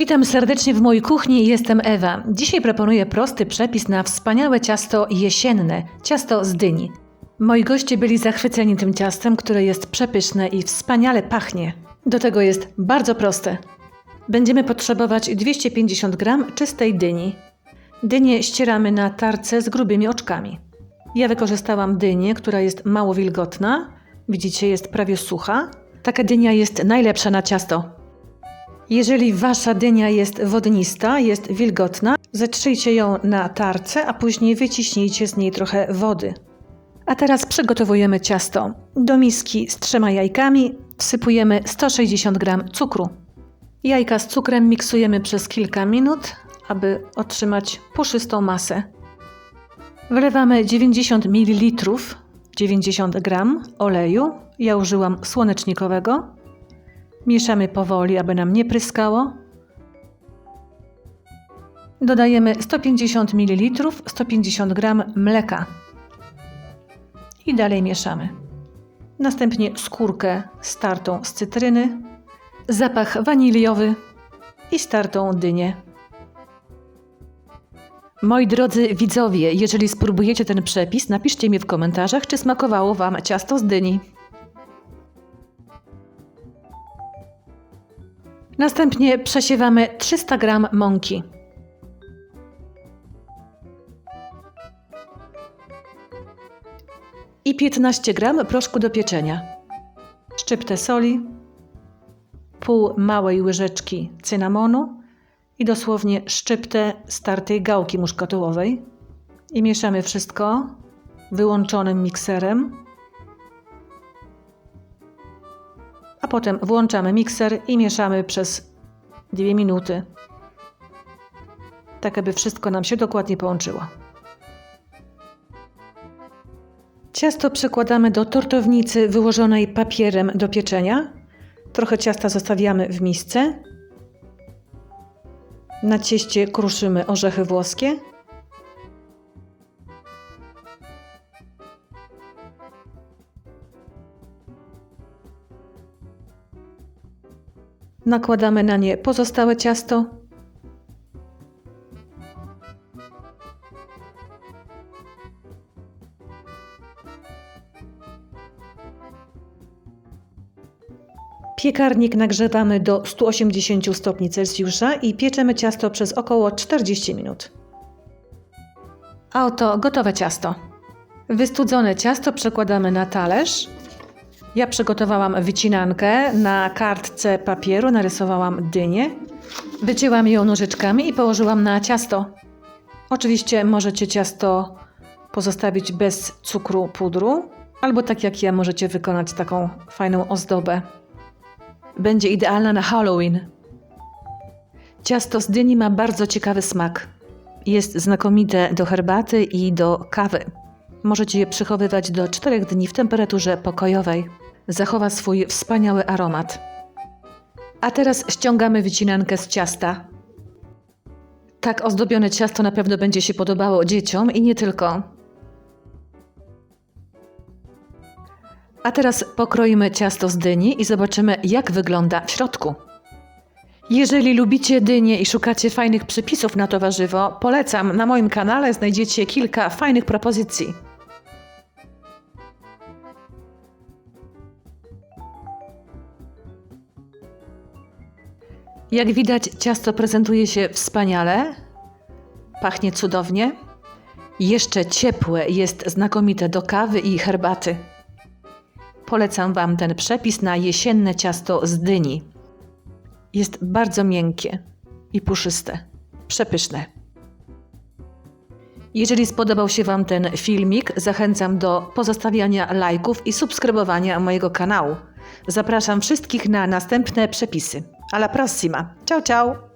Witam serdecznie w mojej kuchni, jestem Ewa. Dzisiaj proponuję prosty przepis na wspaniałe ciasto jesienne, ciasto z dyni. Moi goście byli zachwyceni tym ciastem, które jest przepyszne i wspaniale pachnie. Do tego jest bardzo proste. Będziemy potrzebować 250 g czystej dyni. Dynię ścieramy na tarce z grubymi oczkami. Ja wykorzystałam dynię, która jest mało wilgotna. Widzicie, jest prawie sucha. Taka dynia jest najlepsza na ciasto. Jeżeli wasza dynia jest wodnista, jest wilgotna, zetrzyjcie ją na tarce, a później wyciśnijcie z niej trochę wody. A teraz przygotowujemy ciasto. Do miski z trzema jajkami wsypujemy 160 g cukru. Jajka z cukrem miksujemy przez kilka minut, aby otrzymać puszystą masę. Wlewamy 90 ml, 90 g oleju. Ja użyłam słonecznikowego. Mieszamy powoli, aby nam nie pryskało. Dodajemy 150 ml, 150 g mleka. I dalej mieszamy. Następnie skórkę startą z cytryny, zapach waniliowy i startą dynię. Moi drodzy widzowie, jeżeli spróbujecie ten przepis, napiszcie mi w komentarzach, czy smakowało Wam ciasto z dyni. Następnie przesiewamy 300 g mąki. I 15 g proszku do pieczenia. Szczyptę soli, pół małej łyżeczki cynamonu i dosłownie szczyptę startej gałki muszkatołowej. I mieszamy wszystko wyłączonym mikserem. Potem włączamy mikser i mieszamy przez 2 minuty. Tak, aby wszystko nam się dokładnie połączyło. Ciasto przekładamy do tortownicy wyłożonej papierem do pieczenia. Trochę ciasta zostawiamy w misce. Na cieście kruszymy orzechy włoskie. Nakładamy na nie pozostałe ciasto. Piekarnik nagrzewamy do 180 stopni Celsjusza i pieczemy ciasto przez około 40 minut. A oto gotowe ciasto. Wystudzone ciasto przekładamy na talerz. Ja przygotowałam wycinankę na kartce papieru, narysowałam dynię, wycięłam ją nożyczkami i położyłam na ciasto. Oczywiście możecie ciasto pozostawić bez cukru, pudru, albo tak jak ja możecie wykonać taką fajną ozdobę. Będzie idealna na Halloween. Ciasto z dyni ma bardzo ciekawy smak. Jest znakomite do herbaty i do kawy. Możecie je przechowywać do 4 dni w temperaturze pokojowej. Zachowa swój wspaniały aromat. A teraz ściągamy wycinankę z ciasta. Tak ozdobione ciasto na pewno będzie się podobało dzieciom i nie tylko. A teraz pokroimy ciasto z dyni i zobaczymy, jak wygląda w środku. Jeżeli lubicie dynię i szukacie fajnych przepisów na to warzywo, polecam. Na moim kanale znajdziecie kilka fajnych propozycji. Jak widać, ciasto prezentuje się wspaniale, pachnie cudownie. Jeszcze ciepłe jest znakomite do kawy i herbaty. Polecam Wam ten przepis na jesienne ciasto z dyni. Jest bardzo miękkie i puszyste, przepyszne. Jeżeli spodobał się Wam ten filmik, zachęcam do pozostawiania lajków i subskrybowania mojego kanału. Zapraszam wszystkich na następne przepisy. Alla prossima. Ciao ciao!